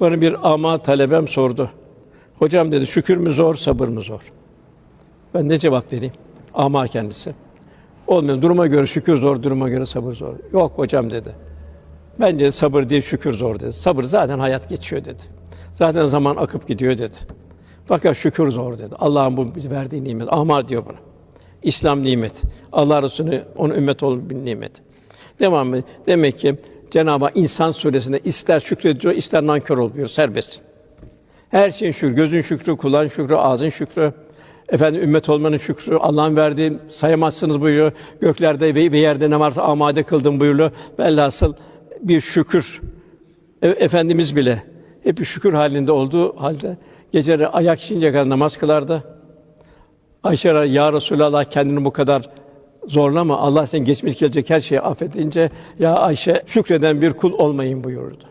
Bana bir ama talebem sordu. Hocam dedi, şükür mü zor, sabır mı zor? Ben ne cevap vereyim? Ama kendisi. Olmuyor. Duruma göre şükür zor, duruma göre sabır zor. Yok hocam dedi. Bence sabır değil, şükür zor dedi. Sabır zaten hayat geçiyor dedi. Zaten zaman akıp gidiyor dedi. Fakat şükür zor dedi. Allah'ın bu verdiği nimet. Ama diyor buna. İslam nimet. Allah Resulü onun ümmet olun bir nimet. Devam ediyor. Demek ki Cenab-ı Hak insan suresinde ister şükrediyor, ister nankör ol buyuruyor. Serbest. Her şeyin şükrü, gözün şükrü, kulağın şükrü, ağzın şükrü, efendim ümmet olmanın şükrü, Allah'ın verdiği sayamazsınız buyuruyor. Göklerde ve ve yerde ne varsa amade kıldım buyuruyor. Velhasıl bir şükür. E- Efendimiz bile hep bir şükür halinde olduğu halde geceleri ayak şişinceye kadar namaz kılardı. Ayşe ya Resulallah kendini bu kadar zorlama. Allah sen geçmiş gelecek her şeyi affedince ya Ayşe şükreden bir kul olmayın buyurdu.